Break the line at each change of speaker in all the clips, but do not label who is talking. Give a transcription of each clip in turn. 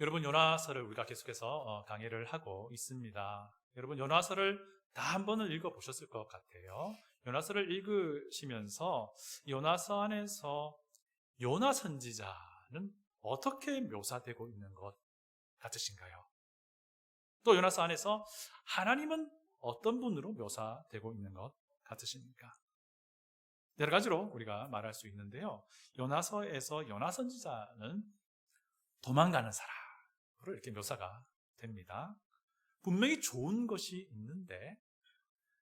여러분 요나서를 우리가 계속해서 어, 강의를 하고 있습니다. 여러분 요나서를 다 한 번은 읽어 보셨을 것 같아요. 요나서를 읽으시면서 요나서 안에서 요나 선지자는 어떻게 묘사되고 있는 것 같으신가요? 또 요나서 안에서 하나님은 어떤 분으로 묘사되고 있는 것 같으십니까? 여러 가지로 우리가 말할 수 있는데요. 요나서에서 요나 선지자는 도망가는 사람으 로 이렇게 묘사가 됩니다. 분명히 좋은 것이 있는데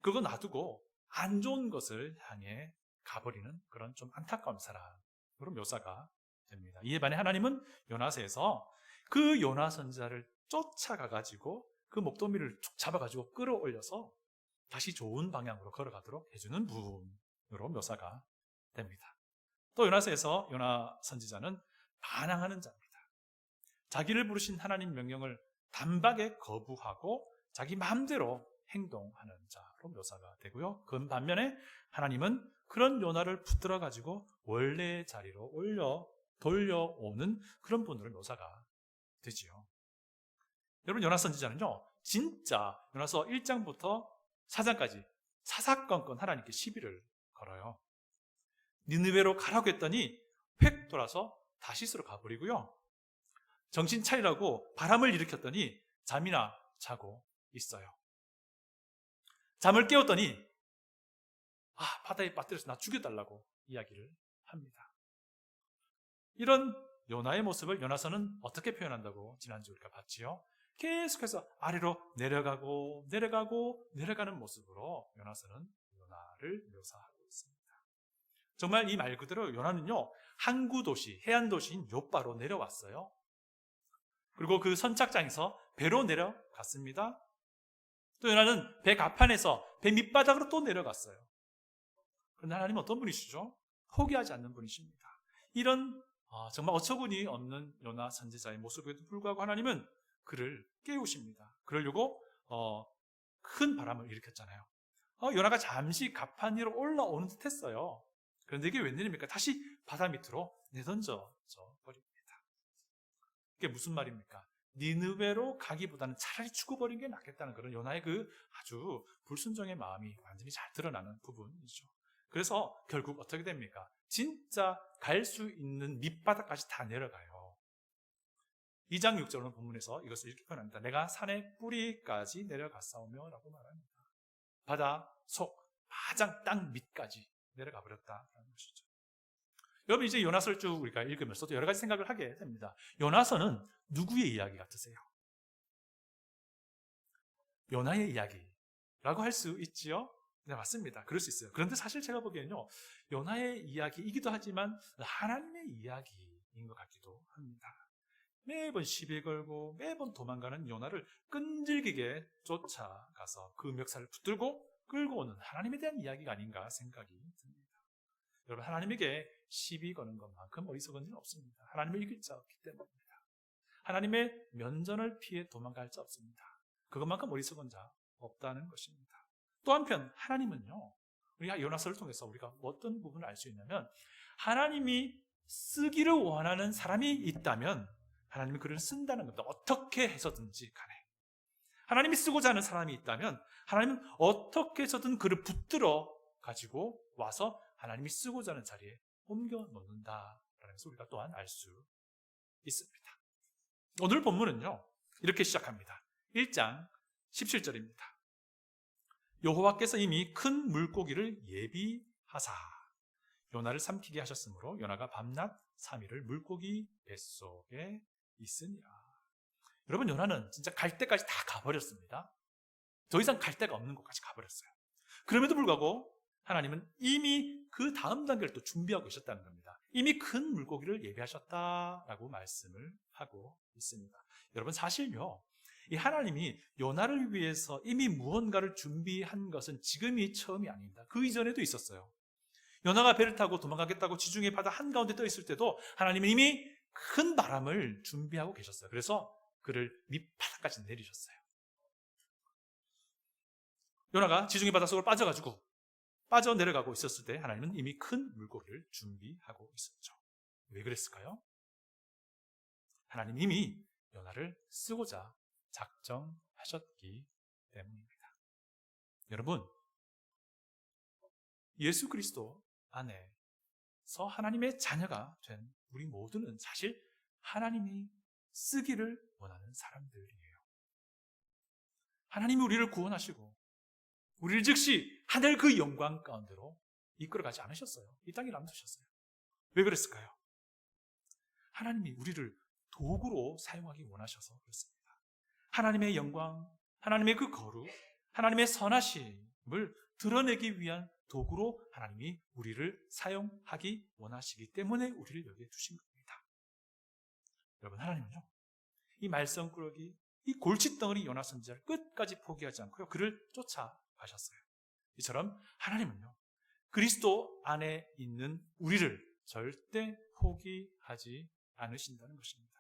그거 놔두고 안 좋은 것을 향해 가버리는 그런 좀 안타까운 사람으로 묘사가 됩니다. 이에 반해 하나님은 요나서에서 그 요나 선지자를 쫓아가 가지고 그 목도미를 툭 잡아 가지고 끌어올려서 다시 좋은 방향으로 걸어가도록 해주는 분으로 묘사가 됩니다. 또 요나서에서 요나 선지자는 반항하는 자입니다. 자기를 부르신 하나님 명령을 단박에 거부하고 자기 마음대로 행동하는 자로 묘사가 되고요. 그 반면에 하나님은 그런 요나를 붙들어 가지고 원래의 자리로 올려 돌려오는 그런 분으로 묘사가 되지요. 여러분 요나 선지자는요. 진짜 요나서 1장부터 4장까지 사사건건 하나님께 시비를 걸어요. 니느웨로 가라고 했더니 획 돌아서 다시스로 가버리고요. 정신 차리라고 바람을 일으켰더니 잠이나 자고 있어요. 잠을 깨웠더니 아 바다에 빠뜨려서 나 죽여달라고 이야기를 합니다. 이런 요나의 모습을 요나서는 어떻게 표현한다고 지난주 우리가 봤지요? 계속해서 아래로 내려가고 내려가고 내려가는 모습으로 요나서는 요나를 묘사하고 있습니다. 정말 이 말 그대로 요나는요 항구 도시 해안 도시인 요바로 내려왔어요. 그리고 그 선착장에서 배로 내려갔습니다. 또 요나는 배 가판에서 배 밑바닥으로 또 내려갔어요. 그런데 하나님은 어떤 분이시죠? 포기하지 않는 분이십니다. 이런 아, 정말 어처구니 없는 요나 선지자의 모습에도 불구하고 하나님은 그를 깨우십니다. 그러려고 어, 큰 바람을 일으켰잖아요. 어, 요나가 잠시 가판 위로 올라오는 듯 했어요. 그런데 이게 웬일입니까? 다시 바다 밑으로 내던져. 이게 무슨 말입니까? 니느웨로 가기보다는 차라리 죽어버린 게 낫겠다는 그런 요나의 그 아주 불순종의 마음이 완전히 잘 드러나는 부분이죠. 그래서 결국 어떻게 됩니까? 진짜 갈 수 있는 밑바닥까지 다 내려가요. 2장 6절은 본문에서 이것을 이렇게 표현합니다. 내가 산의 뿌리까지 내려갔사오며 라고 말합니다. 바다 속 가장 땅 밑까지 내려가 버렸다는 것이죠. 여러분 이제 요나서를 쭉 우리가 읽으면서 도 여러 가지 생각을 하게 됩니다. 요나서는 누구의 이야기 같으세요? 요나의 이야기라고 할 수 있지요? 네, 맞습니다. 그럴 수 있어요. 그런데 사실 제가 보기에는요, 요나의 이야기이기도 하지만 하나님의 이야기인 것 같기도 합니다. 매번 시비 걸고 매번 도망가는 요나를 끈질기게 쫓아가서 그 멱살을 붙들고 끌고 오는 하나님에 대한 이야기가 아닌가 생각이 듭니다. 여러분, 하나님에게 시비 거는 것만큼 어리석은 일은 없습니다. 하나님을 이길 자 없기 때문입니다. 하나님의 면전을 피해 도망갈 자 없습니다. 그것만큼 어리석은 자 없다는 것입니다. 또 한편 하나님은요. 우리가 요나서를 통해서 우리가 어떤 부분을 알 수 있냐면 하나님이 쓰기를 원하는 사람이 있다면 하나님이 그를 쓴다는 겁니다. 어떻게 해서든지 간에. 하나님이 쓰고자 하는 사람이 있다면 하나님은 어떻게 해서든 그를 붙들어 가지고 와서 하나님이 쓰고자 하는 자리에 옮겨 놓는다라는 것을 우리가 또한 알 수 있습니다. 오늘 본문은요. 이렇게 시작합니다. 1장 17절입니다. 여호와께서 이미 큰 물고기를 예비하사 요나를 삼키게 하셨으므로 요나가 밤낮 3일을 물고기 뱃속에 있으니라. 여러분 요나는 진짜 갈 때까지 다 가버렸습니다. 더 이상 갈 데가 없는 곳까지 가버렸어요. 그럼에도 불구하고 하나님은 이미 그 다음 단계를 또 준비하고 계셨다는 겁니다. 이미 큰 물고기를 예비하셨다라고 말씀을 하고 있습니다. 여러분 사실요. 이 하나님이 요나를 위해서 이미 무언가를 준비한 것은 지금이 처음이 아닙니다. 그 이전에도 있었어요. 요나가 배를 타고 도망가겠다고 지중해 바다 한가운데 떠 있을 때도 하나님은 이미 큰 바람을 준비하고 계셨어요. 그래서 그를 밑바닥까지 내리셨어요. 요나가 지중해 바다 속으로 빠져가지고 빠져 내려가고 있었을 때 하나님은 이미 큰 물고기를 준비하고 있었죠. 왜 그랬을까요? 하나님 이미 요나를 쓰고자 작정하셨기 때문입니다. 여러분, 예수 그리스도 안에서 하나님의 자녀가 된 우리 모두는 사실 하나님이 쓰기를 원하는 사람들이에요. 하나님이 우리를 구원하시고 우리를 즉시 하늘 그 영광 가운데로 이끌어가지 않으셨어요. 이 땅에 남두셨어요. 왜 그랬을까요? 하나님이 우리를 도구로 사용하기 원하셔서 그렇습니다. 하나님의 영광, 하나님의 그 거룩, 하나님의 선하심을 드러내기 위한 도구로 하나님이 우리를 사용하기 원하시기 때문에 우리를 여기에 두신 겁니다. 여러분, 하나님은요, 이 말썽꾸러기, 이 골칫덩어리 요나 선지자를 끝까지 포기하지 않고요, 그를 쫓아 가셨어요. 이처럼 하나님은요, 그리스도 안에 있는 우리를 절대 포기하지 않으신다는 것입니다.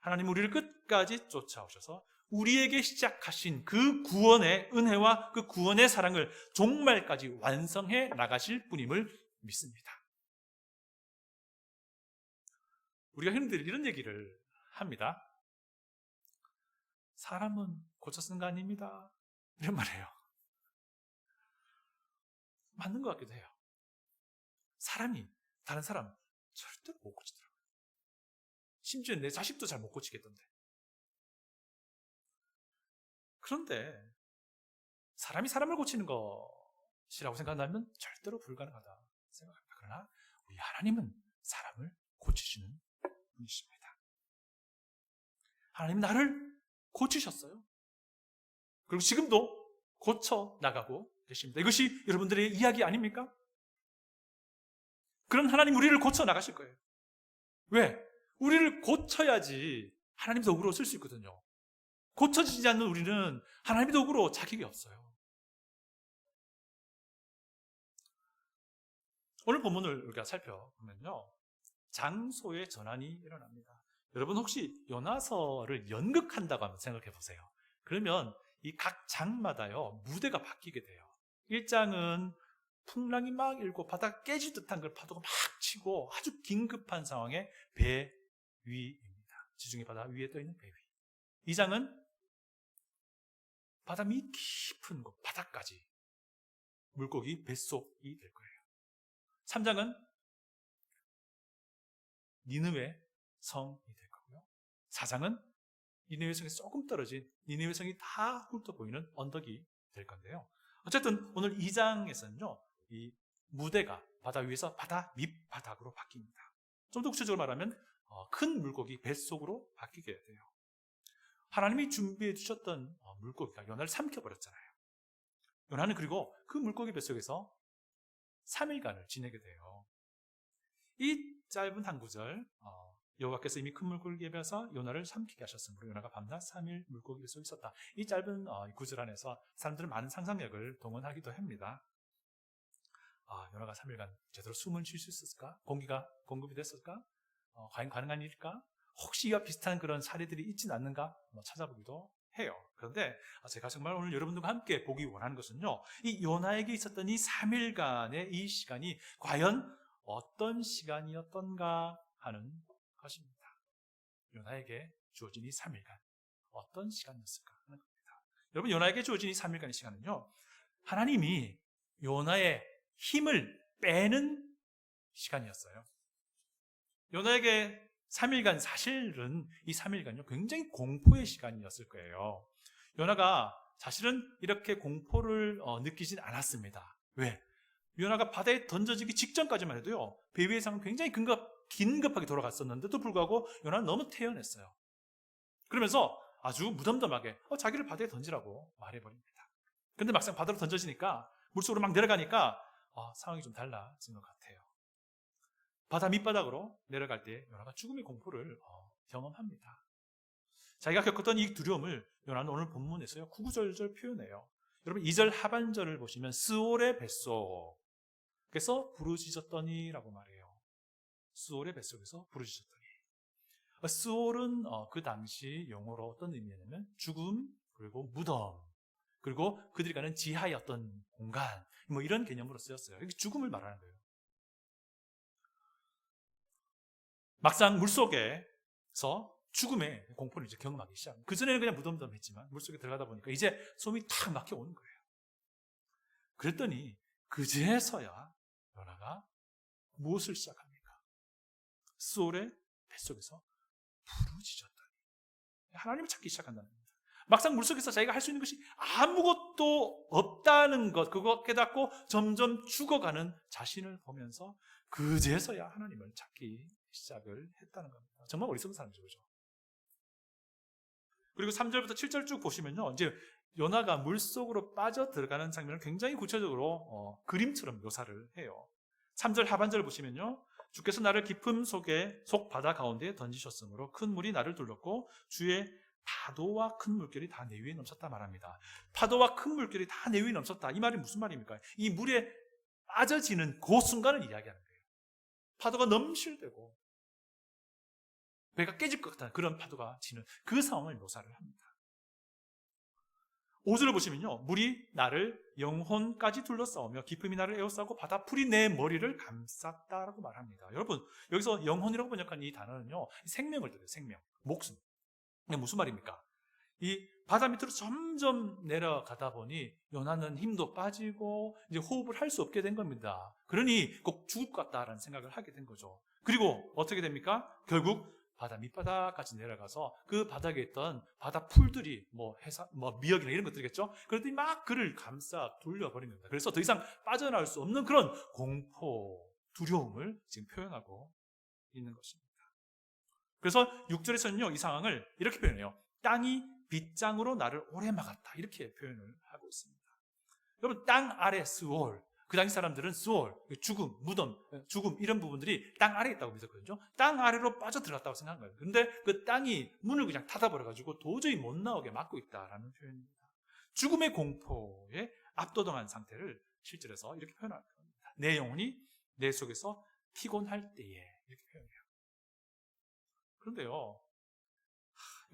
하나님 우리를 끝까지 쫓아오셔서 우리에게 시작하신 그 구원의 은혜와 그 구원의 사랑을 종말까지 완성해 나가실 분임을 믿습니다. 우리가 흔히들 이런 얘기를 합니다. 사람은 고쳐 쓰는 거 아닙니다. 이런 말이에요. 맞는 것 같기도 해요. 사람이 다른 사람 절대로 못 고치더라고요. 심지어 내 자식도 잘 못 고치겠던데. 그런데 사람이 사람을 고치는 것이라고 생각한다면 절대로 불가능하다 생각합니다. 그러나 우리 하나님은 사람을 고치시는 분이십니다. 하나님 나를 고치셨어요. 그리고 지금도 고쳐 나가고 계십니다. 이것이 여러분들의 이야기 아닙니까? 그런 하나님 우리를 고쳐 나가실 거예요. 왜? 우리를 고쳐야지 하나님 도구로 쓸 수 있거든요. 고쳐지지 않는 우리는 하나님의 도구로 자격이 없어요. 오늘 본문을 우리가 살펴보면요. 장소의 전환이 일어납니다. 여러분 혹시 요나서를 연극한다고 한번 생각해 보세요. 그러면 이 각 장마다요 무대가 바뀌게 돼요. 1장은 풍랑이 막 일고 바다가 깨질 듯한 걸 파도가 막 치고 아주 긴급한 상황에 배 위입니다. 지중해 바다 위에 떠 있는 배 위. 2장은 바다 밑 깊은 곳 바다까지 물고기 뱃속이 될 거예요. 3장은 니느웨 성이 될 거고요. 4장은 니느웨 성에서 조금 떨어진 니느웨 성이 다 훑어 보이는 언덕이 될 건데요. 어쨌든 오늘 2장에서는요. 이 무대가 바다 위에서 바다 밑바닥으로 바뀝니다. 좀 더 구체적으로 말하면 어, 큰 물고기 뱃속으로 바뀌게 돼요. 하나님이 준비해 주셨던 어, 물고기가 요나를 삼켜버렸잖아요. 요나는 그리고 그 물고기 뱃속에서 3일간을 지내게 돼요. 이 짧은 한 구절 어, 여호와께서 이미 큰 물고기에 비해서 요나를 삼키게 하셨으므로 요나가 밤낮 3일 물고기 뱃속에 있었다. 이 짧은 구절 안에서 사람들은 많은 상상력을 동원하기도 합니다. 아, 요나가 3일간 제대로 숨을 쉴 수 있었을까? 공기가 공급이 됐을까? 어, 과연 가능한 일일까? 혹시 이와 비슷한 그런 사례들이 있지는 않는가? 뭐 찾아보기도 해요. 그런데 제가 정말 오늘 여러분들과 함께 보기 원하는 것은요, 이 요나에게 있었던 이 3일간의 이 시간이 과연 어떤 시간이었던가 하는 것입니다. 요나에게 주어진 이 3일간, 어떤 시간이었을까 하는 겁니다. 여러분, 요나에게 주어진 이 3일간의 시간은요, 하나님이 요나의 힘을 빼는 시간이었어요. 요나에게 3일간 사실은 이 3일간요 굉장히 공포의 시간이었을 거예요. 요나가 사실은 이렇게 공포를 어, 느끼진 않았습니다. 왜? 요나가 바다에 던져지기 직전까지만 해도요 배 위에서 굉장히 긴급, 긴급하게 돌아갔었는데도 불구하고 요나는 너무 태연했어요. 그러면서 아주 무덤덤하게 어, 자기를 바다에 던지라고 말해버립니다. 근데 막상 바다로 던져지니까 물속으로 막 내려가니까 어, 상황이 좀 달라진 것 같아요. 바다 밑바닥으로 내려갈 때 요나가 죽음의 공포를 어, 경험합니다. 자기가 겪었던 이 두려움을 요나는 오늘 본문에서요 구구절절 표현해요. 여러분 2절 하반절을 보시면 스올의 뱃속에서 부르짖었더니라고 말해요. 스올의 뱃속에서 부르짖었더니 스올은 어, 그 당시 용어로 어떤 의미냐면 죽음 그리고 무덤 그리고 그들이 가는 지하의 어떤 공간 뭐 이런 개념으로 쓰였어요. 이게 죽음을 말하는 거예요. 막상 물 속에서 죽음의 공포를 이제 경험하기 시작. 그 전에는 그냥 무덤덤했지만 물속에 들어가다 보니까 이제 숨이 탁 막혀 오는 거예요. 그랬더니 그제서야 요나가 무엇을 시작합니 까? 수올의 뱃속에서 부르짖었다니. 하나님을 찾기 시작한다는 겁니다. 막상 물속에서 자기가 할 수 있는 것이 아무것도 없다는 것, 그거 깨닫고 점점 죽어가는 자신을 보면서 그제서야 하나님을 찾기 시작을 했다는 겁니다. 정말 어리석은 사람이죠, 그죠? 그리고 3절부터 7절 쭉 보시면요. 이제 요나가 물 속으로 빠져 들어가는 장면을 굉장히 구체적으로 어, 그림처럼 묘사를 해요. 3절 하반절 보시면요. 주께서 나를 깊음 속에 속 바다 가운데에 던지셨으므로 큰 물이 나를 둘렀고 주의 파도와 큰 물결이 다 내 위에 넘쳤다 말합니다. 파도와 큰 물결이 다 내 위에 넘쳤다. 이 말이 무슨 말입니까? 이 물에 빠져지는 그 순간을 이야기하는 거예요. 파도가 넘실대고 배가 깨질 것 같다는 그런 파도가 치는 그 상황을 묘사를 합니다. 5절을 보시면요. 물이 나를 영혼까지 둘러싸우며 깊음이 나를 에워싸고 바다 풀이 내 머리를 감쌌다라고 말합니다. 여러분, 여기서 영혼이라고 번역한 이 단어는요. 생명을 뜻해요. 생명. 목숨. 무슨 말입니까? 이 바다 밑으로 점점 내려가다 보니 요나는 힘도 빠지고 이제 호흡을 할 수 없게 된 겁니다. 그러니 꼭 죽을 것 같다라는 생각을 하게 된 거죠. 그리고 어떻게 됩니까? 결국 바다 밑바닥까지 내려가서 그 바닥에 있던 바다 풀들이 뭐 해사, 뭐 미역이나 이런 것들이겠죠? 그랬더니 막 그를 감싸 돌려버린 겁니다. 그래서 더 이상 빠져나올 수 없는 그런 공포, 두려움을 지금 표현하고 있는 것입니다. 그래서 6절에서는요, 이 상황을 이렇게 표현해요. 땅이 빗장으로 나를 오래 막았다. 이렇게 표현을 하고 있습니다. 여러분, 땅 아래 스월. 그 당시 사람들은 스월, 죽음, 무덤, 죽음, 이런 부분들이 땅 아래에 있다고 믿었거든요. 땅 아래로 빠져 들어갔다고 생각한 거예요. 근데 그 땅이 문을 그냥 닫아버려 가지고 도저히 못 나오게 막고 있다라는 표현입니다. 죽음의 공포에 압도당한 상태를 실제로서 이렇게 표현하는 겁니다. 내 영혼이 내 속에서 피곤할 때에 이렇게 표현해요. 그런데요,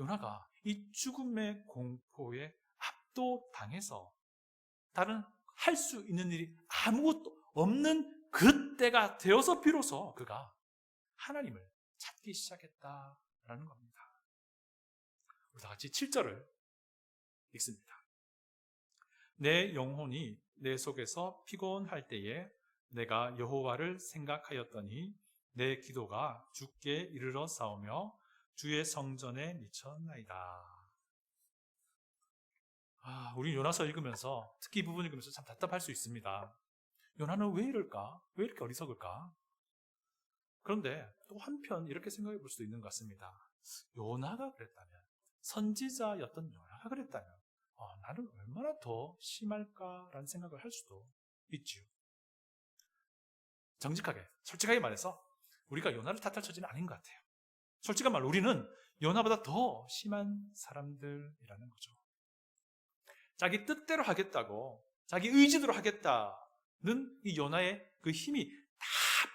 요나가 이 죽음의 공포에 압도당해서 다른 할 수 있는 일이 아무것도 없는 그때가 되어서 비로소 그가 하나님을 찾기 시작했다라는 겁니다. 우리 다 같이 7절을 읽습니다. 내 영혼이 내 속에서 피곤할 때에 내가 여호와를 생각하였더니 내 기도가 주께 이르러 싸우며 주의 성전에 미쳤나이다. 아, 우리 요나서 읽으면서 특히 이 부분 읽으면서 참 답답할 수 있습니다. 요나는 왜 이럴까? 왜 이렇게 어리석을까? 그런데 또 한편 이렇게 생각해 볼 수도 있는 것 같습니다. 요나가 그랬다면, 선지자였던 요나가 그랬다면, 어, 나는 얼마나 더 심할까라는 생각을 할 수도 있지요. 정직하게, 솔직하게 말해서 우리가 요나를 탓할 처지는 아닌 것 같아요. 솔직한 말로 우리는 요나보다 더 심한 사람들이라는 거죠. 자기 뜻대로 하겠다고, 자기 의지대로 하겠다는 이 요나의 그 힘이 다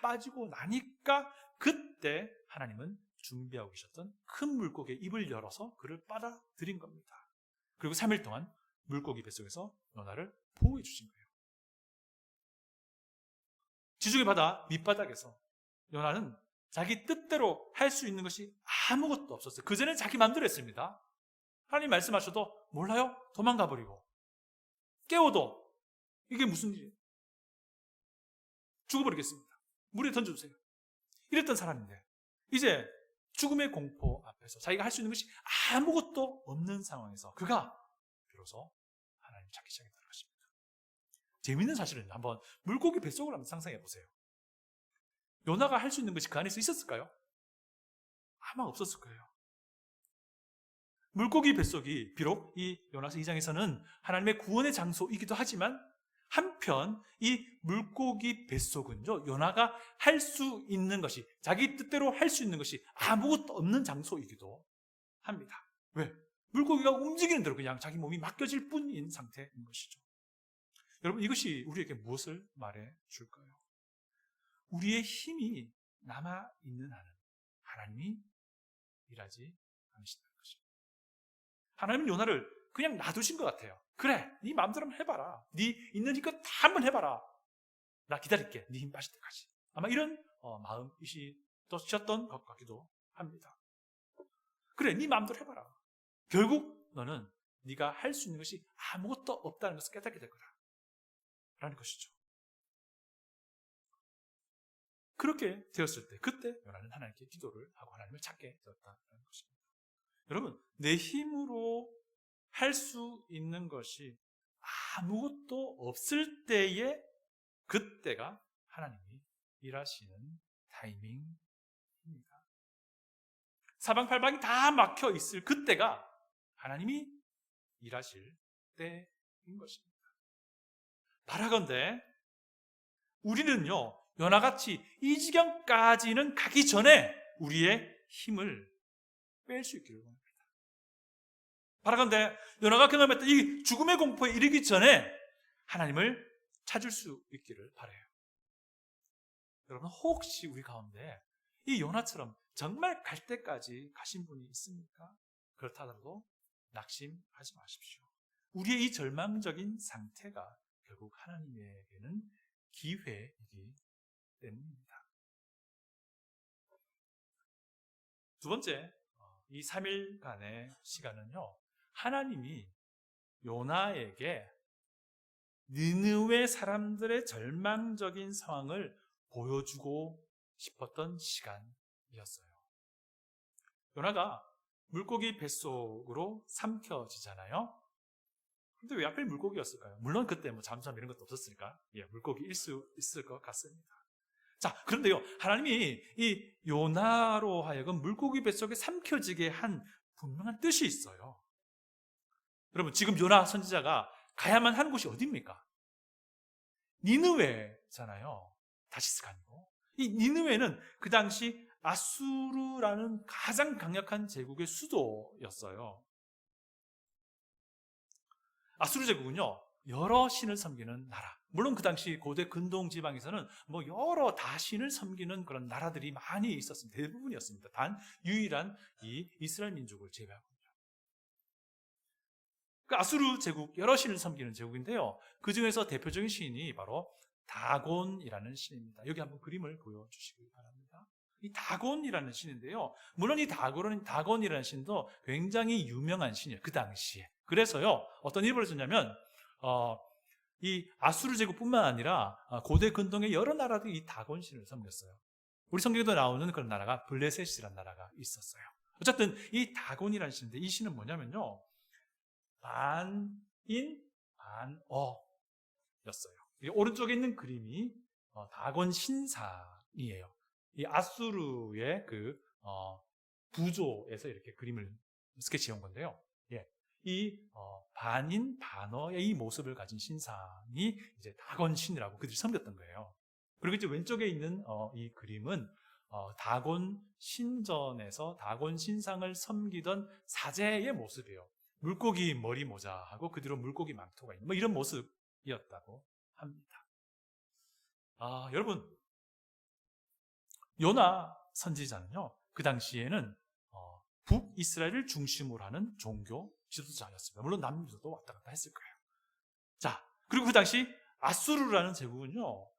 빠지고 나니까 그때 하나님은 준비하고 계셨던 큰 물고기의 입을 열어서 그를 빨아들인 겁니다. 그리고 3일 동안 물고기 뱃속에서 요나를 보호해 주신 거예요. 지중해 바다 밑바닥에서 요나는 자기 뜻대로 할 수 있는 것이 아무것도 없었어요. 그전엔 자기 마음대로 했습니다. 하나님 말씀하셔도 몰라요? 도망가 버리고. 깨워도 이게 무슨 일이에요? 죽어버리겠습니다. 물에 던져주세요. 이랬던 사람인데 이제 죽음의 공포 앞에서 자기가 할 수 있는 것이 아무것도 없는 상황에서 그가 비로소 하나님 찾기 시작했다는 것입니다. 재밌는 사실은 한번 물고기 뱃속을 한번 상상해 보세요. 요나가 할 수 있는 것이 그 안에서 있었을까요? 아마 없었을 거예요. 물고기 뱃속이 비록 이 요나서 2장에서는 하나님의 구원의 장소이기도 하지만 한편 이 물고기 뱃속은요 요나가 할 수 있는 것이 자기 뜻대로 할 수 있는 것이 아무것도 없는 장소이기도 합니다. 왜? 물고기가 움직이는 대로 그냥 자기 몸이 맡겨질 뿐인 상태인 것이죠. 여러분 이것이 우리에게 무엇을 말해 줄까요? 우리의 힘이 남아 있는 하나님이 일하지 것입니다. 하나님은 요나를 그냥 놔두신 것 같아요. 그래, 네 마음대로 해봐라. 네 있는 힘껏 다 한번 해봐라. 나 기다릴게. 네 힘 빠질 때까지. 아마 이런 어, 마음이셨던 것 같기도 합니다. 그래, 네 마음대로 해봐라. 결국 너는 네가 할 수 있는 것이 아무것도 없다는 것을 깨닫게 될 거다. 라는 것이죠. 그렇게 되었을 때, 그때 요나는 하나님께 기도를 하고 하나님을 찾게 되었다는 것입니다. 여러분, 내 힘으로 할 수 있는 것이 아무것도 없을 때에 그때가 하나님이 일하시는 타이밍입니다. 사방팔방이 다 막혀 있을 그때가 하나님이 일하실 때인 것입니다. 바라건대 우리는요 연하같이 이 지경까지는 가기 전에 우리의 힘을 뺄 수 있기를 원합니다. 바라건대 연하가 경험했던 이 죽음의 공포에 이르기 전에 하나님을 찾을 수 있기를 바래요. 여러분 혹시 우리 가운데 이 요나처럼 정말 갈 때까지 가신 분이 있습니까? 그렇다더라도 낙심하지 마십시오. 우리의 이 절망적인 상태가 결국 하나님에게는 기회이기 때문입니다. 두 번째, 어, 이 3일간의 시간은요, 하나님이 요나에게 느느웨 사람들의 절망적인 상황을 보여주고 싶었던 시간이었어요. 요나가 물고기 뱃속으로 삼켜지잖아요. 근데 왜 하필 물고기였을까요? 물론 그때 뭐 잠수함 이런 것도 없었으니까 예, 물고기 일 수 있을 것 같습니다. 자, 그런데요, 하나님이 이 요나로 하여금 물고기 뱃속에 삼켜지게 한 분명한 뜻이 있어요. 여러분, 지금 요나 선지자가 가야만 하는 곳이 어디입니까? 니느웨잖아요. 다시스가 아니고. 이 니느웨는 그 당시 아수르라는 가장 강력한 제국의 수도였어요. 아수르 제국은요, 여러 신을 섬기는 나라. 물론 그 당시 고대 근동 지방에서는 뭐 여러 다신을 섬기는 그런 나라들이 많이 있었습니다. 대부분이었습니다. 단 유일한 이 이스라엘 민족을 제외하고요. 그 아수르 제국 여러 신을 섬기는 제국인데요. 그 중에서 대표적인 신이 바로 다곤이라는 신입니다. 여기 한번 그림을 보여주시기 바랍니다. 이 다곤이라는 신인데요. 물론 이 다곤은 다곤이라는 신도 굉장히 유명한 신이에요. 그 당시에. 그래서요. 어떤 일이 벌어졌냐면 어, 이 아수르 제국뿐만 아니라 어, 고대 근동의 여러 나라들이 이 다곤 신을 섬겼어요. 우리 성경에도 나오는 그런 나라가 블레셋이라는 나라가 있었어요. 어쨌든 이 다곤이라는 신인데 이 신은 뭐냐면요. 반인 반어였어요. 오른쪽에 있는 그림이 어, 다곤 신상이에요. 이 아수르의 그 어, 부조에서 이렇게 그림을 스케치해온 건데요. 예. 이 어, 반인 반어의 이 모습을 가진 신상이 이제 다곤 신이라고 그들이 섬겼던 거예요. 그리고 이제 왼쪽에 있는 어, 이 그림은 어, 다곤 신전에서 다곤 신상을 섬기던 사제의 모습이에요. 물고기 머리 모자하고 그 뒤로 물고기 망토가 있는 뭐 이런 모습이었다고 합니다. 아, 여러분 요나 선지자는요, 그 당시에는 어, 북이스라엘을 중심으로 하는 종교 지도자였습니다. 물론 남유다도 왔다 갔다 했을 거예요. 자, 그리고 그 당시 아수르라는 제국은요,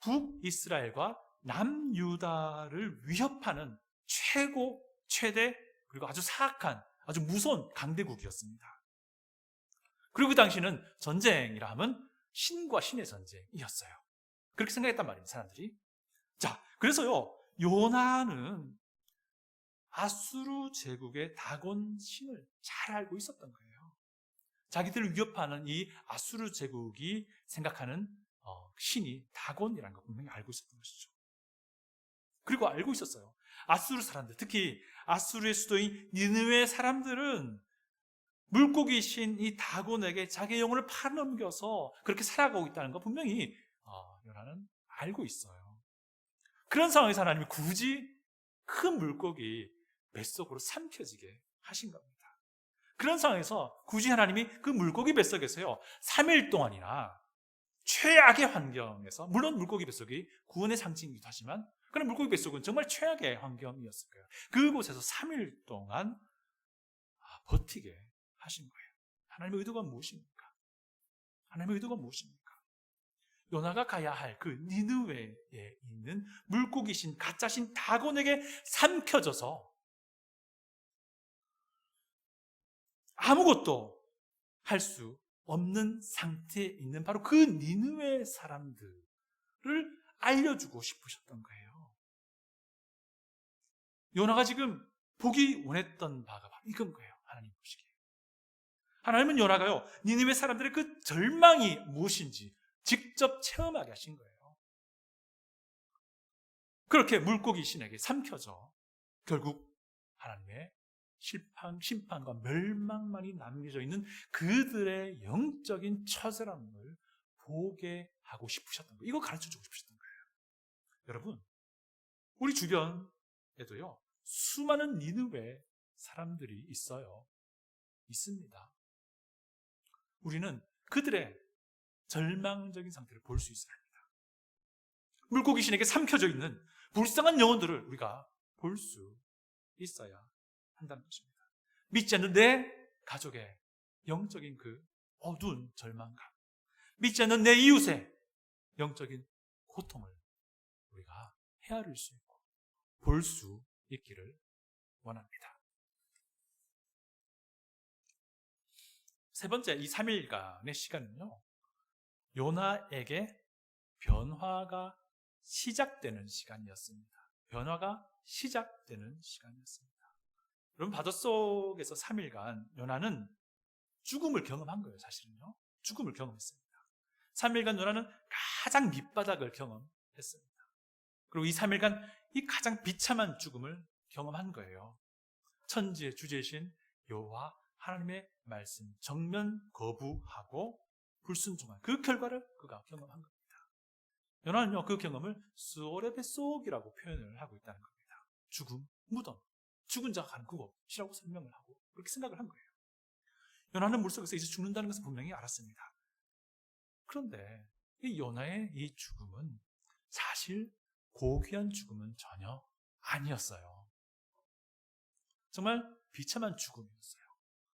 북이스라엘과 남유다를 위협하는 최고, 최대, 그리고 아주 사악한, 아주 무서운 강대국이었습니다. 그리고 그 당시는 전쟁이라 하면 신과 신의 전쟁이었어요. 그렇게 생각했단 말입니다, 사람들이. 자, 그래서요, 요나는 아수르 제국의 다곤 신을 잘 알고 있었던 거예요. 자기들을 위협하는 이 아수르 제국이 생각하는 어, 신이 다곤이라는 걸 분명히 알고 있었던 것이죠. 그리고 알고 있었어요. 아수르 사람들, 특히 아수르의 수도인 니느웨 사람들은 물고기 신 이 다곤에게 자기 영혼을 팔아넘겨서 그렇게 살아가고 있다는 거 분명히 어, 요나는 알고 있어요. 그런 상황에서 하나님이 굳이 큰 물고기 뱃속으로 삼켜지게 하신 겁니다. 그런 상황에서 굳이 하나님이 그 물고기 뱃속에서요, 3일 동안이나 최악의 환경에서, 물론 물고기 뱃속이 구원의 상징이기도 하지만, 그런 물고기 뱃속은 정말 최악의 환경이었을 거예요. 그곳에서 3일 동안 아, 버티게 하신 거예요. 하나님의 의도가 무엇입니까? 하나님의 의도가 무엇입니까? 요나가 가야 할 그 니느웨에 있는 물고기신 가짜신 다곤에게 삼켜져서 아무것도 할 수 없는 상태에 있는 바로 그 니느웨 사람들을 알려주고 싶으셨던 거예요. 요나가 지금 보기 원했던 바가 바로 이건 거예요. 하나님 보시기에. 하나님은 요나가요, 니느웨 사람들의 그 절망이 무엇인지 직접 체험하게 하신 거예요. 그렇게 물고기 신에게 삼켜져 결국 하나님의 심판, 심판과 멸망만이 남겨져 있는 그들의 영적인 처절함을 보게 하고 싶으셨던 거예요. 이거 가르쳐 주고 싶으셨던 거예요. 여러분, 우리 주변에도요, 수많은 니느웨 사람들이 있어요. 있습니다. 우리는 그들의 절망적인 상태를 볼 수 있어야 합니다. 물고기 신에게 삼켜져 있는 불쌍한 영혼들을 우리가 볼 수 있어야 한다는 것입니다. 믿지 않는 내 가족의 영적인 그 어두운 절망감, 믿지 않는 내 이웃의 영적인 고통을 우리가 헤아릴 수 있고 볼 수 있기를 원합니다. 세 번째, 이 3일간의 시간은요, 요나에게 변화가 시작되는 시간이었습니다. 변화가 시작되는 시간이었습니다. 여러분, 바다 속에서 3일간 요나는 죽음을 경험한 거예요, 사실은요. 죽음을 경험했습니다. 3일간 요나는 가장 밑바닥을 경험했습니다. 그리고 이 3일간 이 가장 비참한 죽음을 경험한 거예요. 천지의 주제이신 여호와 하나님의 말씀 정면 거부하고 불순종한 그 결과를 그가 경험한 겁니다. 요나는요 그 경험을 수오레 뱃속이라고 표현을 하고 있다는 겁니다. 죽음, 무덤, 죽은 자가 가는 그곳이라고 설명을 하고 그렇게 생각을 한 거예요. 요나는 물속에서 이제 죽는다는 것을 분명히 알았습니다. 그런데 이 요나의 이 죽음은 사실 고귀한 죽음은 전혀 아니었어요. 정말 비참한 죽음이었어요.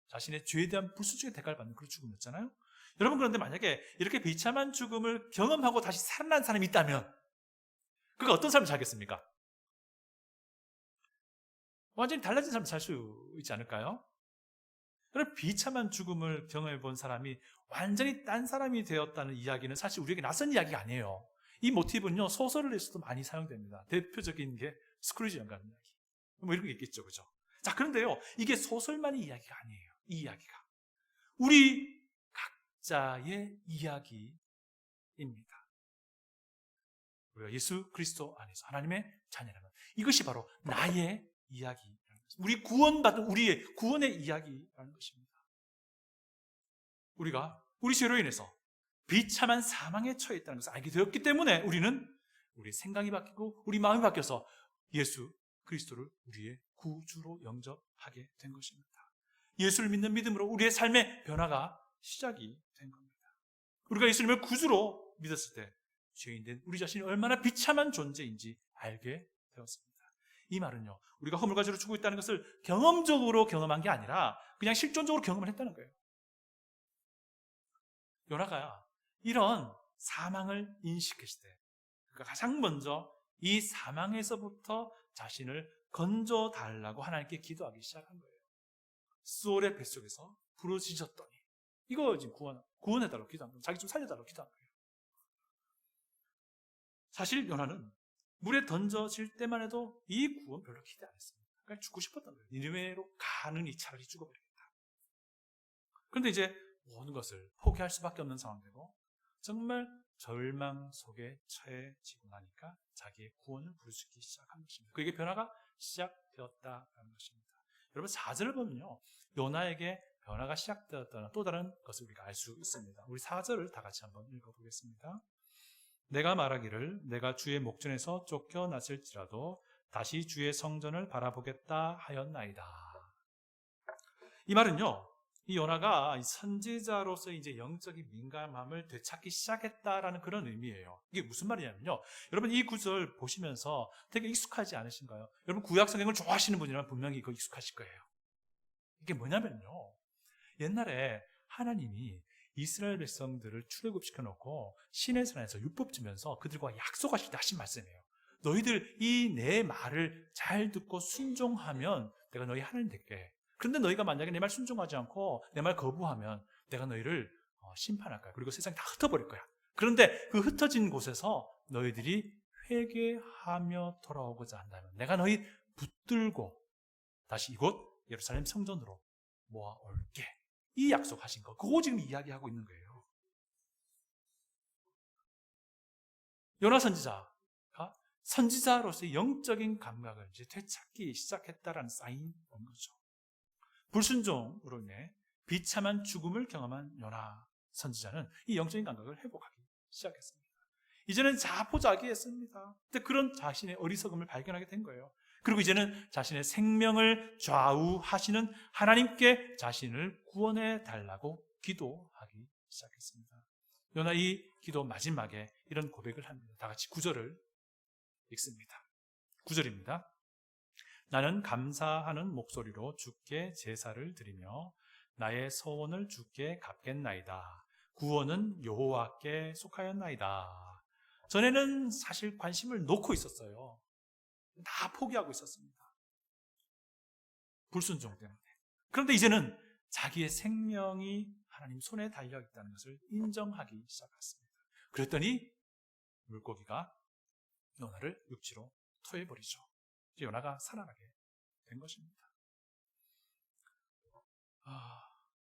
자신의 죄에 대한 불순종의 대가를 받는 그런 죽음이었잖아요. 여러분 그런데 만약에 이렇게 비참한 죽음을 경험하고 다시 살아난 사람이 있다면 그가 어떤 삶을 살겠습니까? 완전히 달라진 삶을 살 수 있지 않을까요? 그런 비참한 죽음을 경험해 본 사람이 완전히 딴 사람이 되었다는 이야기는 사실 우리에게 낯선 이야기가 아니에요. 이 모티브는요, 소설에서도 많이 사용됩니다. 대표적인 게 스크루지 영감 이야기. 뭐 이런 게 있겠죠, 그죠? 자, 그런데요, 이게 소설만의 이야기가 아니에요. 이 이야기가. 우리 각자의 이야기입니다. 우리가 예수 그리스도 안에서 하나님의 자녀라면 이것이 바로 나의 이야기라는 것입니다. 우리 구원받은 우리의 구원의 이야기라는 것입니다. 우리가 우리 죄로 인해서 비참한 사망에 처해 있다는 것을 알게 되었기 때문에 우리는 우리 생각이 바뀌고 우리 마음이 바뀌어서 예수 그리스도를 우리의 구주로 영접하게 된 것입니다. 예수를 믿는 믿음으로 우리의 삶의 변화가 시작이 된 겁니다. 우리가 예수님을 구주로 믿었을 때 죄인 된 우리 자신이 얼마나 비참한 존재인지 알게 되었습니다. 이 말은요, 우리가 허물가지로 죽고 있다는 것을 경험적으로 경험한 게 아니라 그냥 실존적으로 경험을 했다는 거예요. 요나가 이런 사망을 인식했을 때, 그러니까 가장 먼저 이 사망에서부터 자신을 건져 달라고 하나님께 기도하기 시작한 거예요. 수월의 뱃속에서 부르짖었더니 이거 지금 구원 구원해달라고 기도한 거예요. 자기 좀 살려달라고 기도한 거예요. 사실 요나는 물에 던져질 때만 해도 이 구원 별로 기대 안 했습니다. 그냥 죽고 싶었던 거예요. 니느웨로 가느니 차라리 죽어버리겠다. 그런데 이제 모든 것을 포기할 수밖에 없는 상황되고 정말 절망 속에 처해지고 나니까 자기의 구원을 부르짖기 시작한 것입니다. 그에게 변화가 시작되었다는 것입니다. 여러분 4절을 보면요. 요나에게 변화가 시작되었다는 또 다른 것을 우리가 알 수 있습니다. 우리 4절을 다 같이 한번 읽어보겠습니다. 내가 말하기를 내가 주의 목전에서 쫓겨났을지라도 다시 주의 성전을 바라보겠다 하였나이다. 이 말은요. 이 요나가 선지자로서 이제 영적인 민감함을 되찾기 시작했다라는 그런 의미예요. 이게 무슨 말이냐면요. 여러분 이 구절 보시면서 되게 익숙하지 않으신가요? 여러분 구약 성경을 좋아하시는 분이라면 분명히 이거 익숙하실 거예요. 이게 뭐냐면요. 옛날에 하나님이 이스라엘 백성들을 출애굽시켜 놓고 신의 산에서 율법 주면서 그들과 약속하실 때 하신 말씀이에요. 너희들 이 내 말을 잘 듣고 순종하면 내가 너희 하나님 될게. 그런데 너희가 만약에 내 말 순종하지 않고 내 말 거부하면 내가 너희를 어, 심판할 거야. 그리고 세상이 다 흩어버릴 거야. 그런데 그 흩어진 곳에서 너희들이 회개하며 돌아오고자 한다면 내가 너희 붙들고 다시 이곳 예루살렘 성전으로 모아올게. 이 약속하신 거. 그거 지금 이야기하고 있는 거예요. 요나 선지자가 선지자로서의 영적인 감각을 이제 되찾기 시작했다라는 사인인 거죠. 불순종으로 인해 비참한 죽음을 경험한 요나 선지자는 이 영적인 감각을 회복하기 시작했습니다. 이제는 자포자기했습니다. 근데 그런 자신의 어리석음을 발견하게 된 거예요. 그리고 이제는 자신의 생명을 좌우하시는 하나님께 자신을 구원해 달라고 기도하기 시작했습니다. 요나 이 기도 마지막에 이런 고백을 합니다. 다 같이 구절을 읽습니다. 구절입니다. 나는 감사하는 목소리로 주께 제사를 드리며 나의 소원을 주께 갚겠나이다. 구원은 여호와께 속하였나이다. 전에는 사실 관심을 놓고 있었어요. 다 포기하고 있었습니다. 불순종 때문에. 그런데 이제는 자기의 생명이 하나님 손에 달려 있다는 것을 인정하기 시작했습니다. 그랬더니 물고기가 요나를 육지로 토해버리죠. 요나가 살아나게 된 것입니다. 아,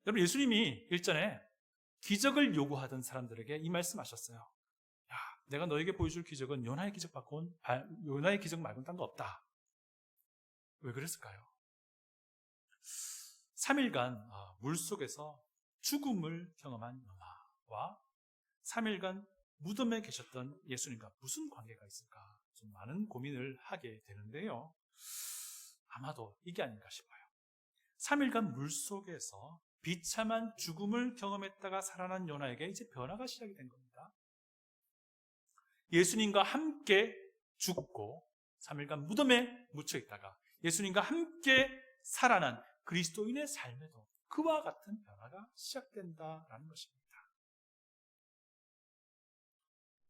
여러분 예수님이 일전에 기적을 요구하던 사람들에게 이 말씀하셨어요. 야, 내가 너에게 보여줄 기적은 요나의 기적 받고는 요나의 기적 말고는 딴 거 없다. 왜 그랬을까요? 3일간 아, 물 속에서 죽음을 경험한 요나와 3일간 무덤에 계셨던 예수님과 무슨 관계가 있을까? 좀 많은 고민을 하게 되는데요. 아마도 이게 아닌가 싶어요. 3일간 물 속에서 비참한 죽음을 경험했다가 살아난 요나에게 이제 변화가 시작이 된 겁니다. 예수님과 함께 죽고 3일간 무덤에 묻혀 있다가 예수님과 함께 살아난 그리스도인의 삶에도 그와 같은 변화가 시작된다라는 것입니다.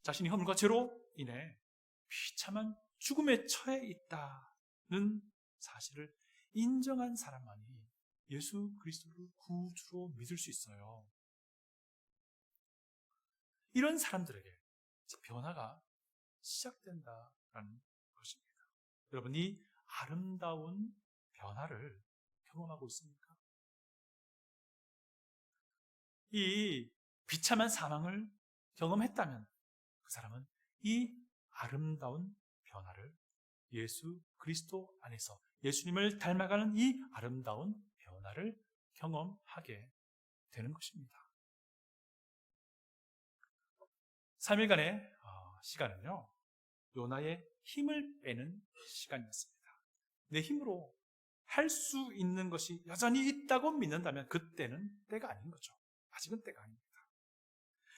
자신이 허물과 죄로 인해 비참한 죽음에 처해 있다는 사실을 인정한 사람만이 예수 그리스도를 구주로 믿을 수 있어요. 이런 사람들에게 변화가 시작된다라는 것입니다. 여러분, 이 아름다운 변화를 경험하고 있습니까? 이 비참한 사망을 경험했다면 그 사람은 이 아름다운 변화를 예수 그리스도 안에서 예수님을 닮아가는 이 아름다운 변화를 경험하게 되는 것입니다. 3일간의 어, 시간은요, 요나의 힘을 빼는 시간이었습니다. 내 힘으로 할 수 있는 것이 여전히 있다고 믿는다면 그때는 때가 아닌 거죠. 아직은 때가 아닙니다.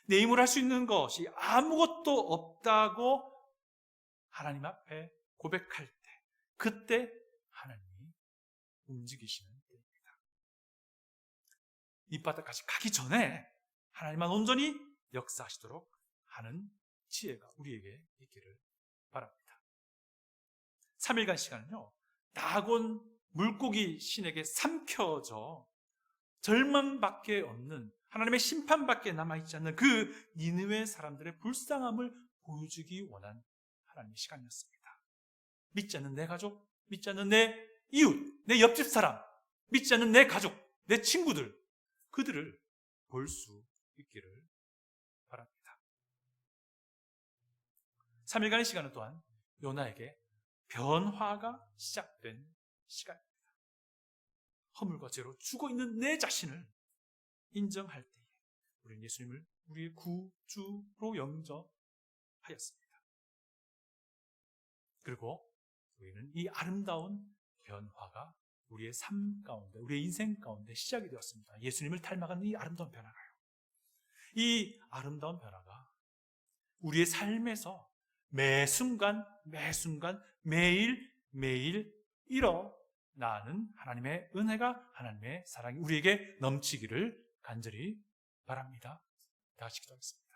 내 힘으로 할 수 있는 것이 아무것도 없다고 하나님 앞에 고백할 때, 그때 하나님이 움직이시는 때입니다. 이 바닥까지 가기 전에 하나님만 온전히 역사하시도록 하는 지혜가 우리에게 있기를 바랍니다. 3일간 시간은요, 나곤 물고기 신에게 삼켜져 절망밖에 없는 하나님의 심판밖에 남아있지 않는 그 니느웨 사람들의 불쌍함을 보여주기 원한 하나님의 시간이었습니다. 믿지 않는 내 가족, 믿지 않는 내 이웃, 내 옆집 사람, 믿지 않는 내 가족, 내 친구들, 그들을 볼 수 있기를 바랍니다. 3일간의 시간은 또한 요나에게 변화가 시작된 시간입니다. 허물과 죄로 죽어 있는 내 자신을 인정할 때에 우리는 예수님을 우리의 구주로 영접하였습니다. 그리고 우리는 이 아름다운 변화가 우리의 삶 가운데, 우리의 인생 가운데 시작이 되었습니다. 예수님을 닮아가는 이 아름다운 변화가요. 이 아름다운 변화가 우리의 삶에서 매 순간, 매 순간, 매일, 매일 일어나는 하나님의 은혜가, 하나님의 사랑이 우리에게 넘치기를 간절히 바랍니다. 다 같이 기도하겠습니다.